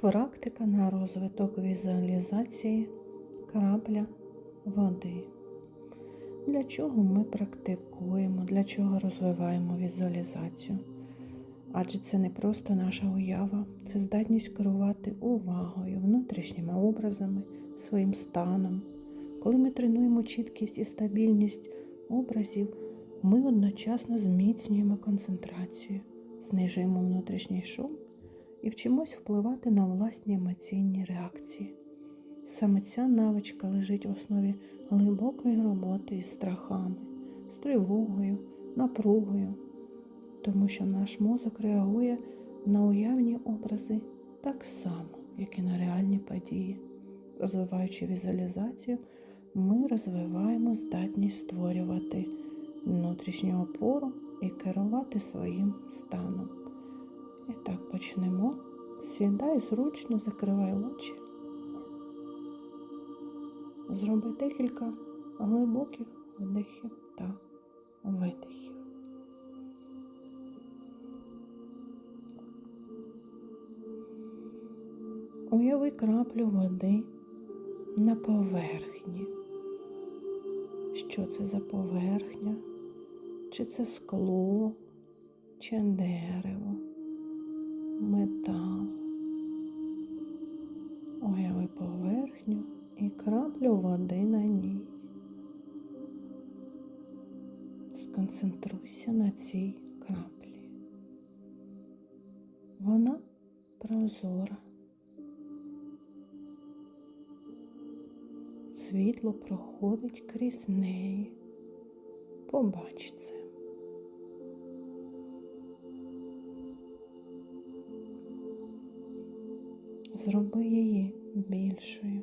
Практика на розвиток візуалізації крапля води. Для чого ми практикуємо, для чого розвиваємо візуалізацію? Адже це не просто наша уява, це здатність керувати увагою, внутрішніми образами, своїм станом. Коли ми тренуємо чіткість і стабільність образів, ми одночасно зміцнюємо концентрацію, знижуємо внутрішній шум і вчимось впливати на власні емоційні реакції. Саме ця навичка лежить в основі глибокої роботи із страхами, з тривогою, напругою, тому що наш мозок реагує на уявні образи так само, як і на реальні події. Розвиваючи візуалізацію, ми розвиваємо здатність створювати внутрішню опору і керувати своїм станом. І так почнемо. Сідай зручно, закривай очі. Зроби декілька глибоких вдихів та видихів. Уяви краплю води на поверхні. Що це за поверхня? Чи це скло, чи дерево, метал? Уяви поверхню і краплю води на ній. Сконцентруйся на цій краплі. Вона прозора. Світло проходить крізь неї. Побач це. Зроби її більшою.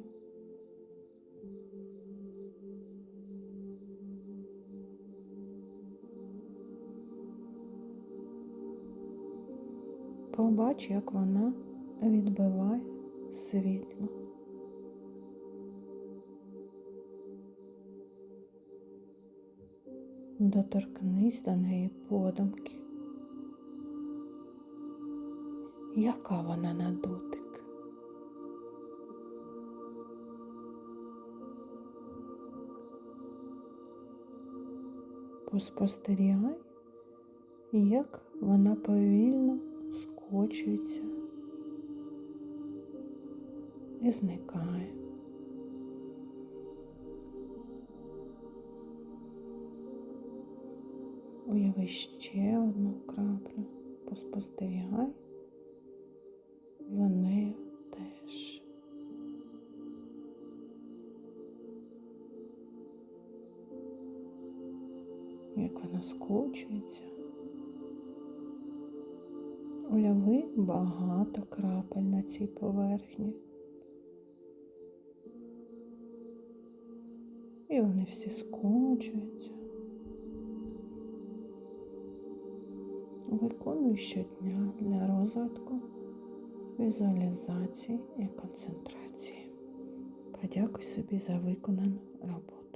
Побач, як вона відбиває світло. Доторкнись до неї подумки. Яка вона на Поспостерігай, як вона повільно скочується і зникає. Уяви ще одну краплю, поспостерігай за нею Як вона скочується. Уяви багато крапель на цій поверхні. І вони всі скочуються. Виконую щодня для розвитку, візуалізації і концентрації. Подякуй собі за виконану роботу.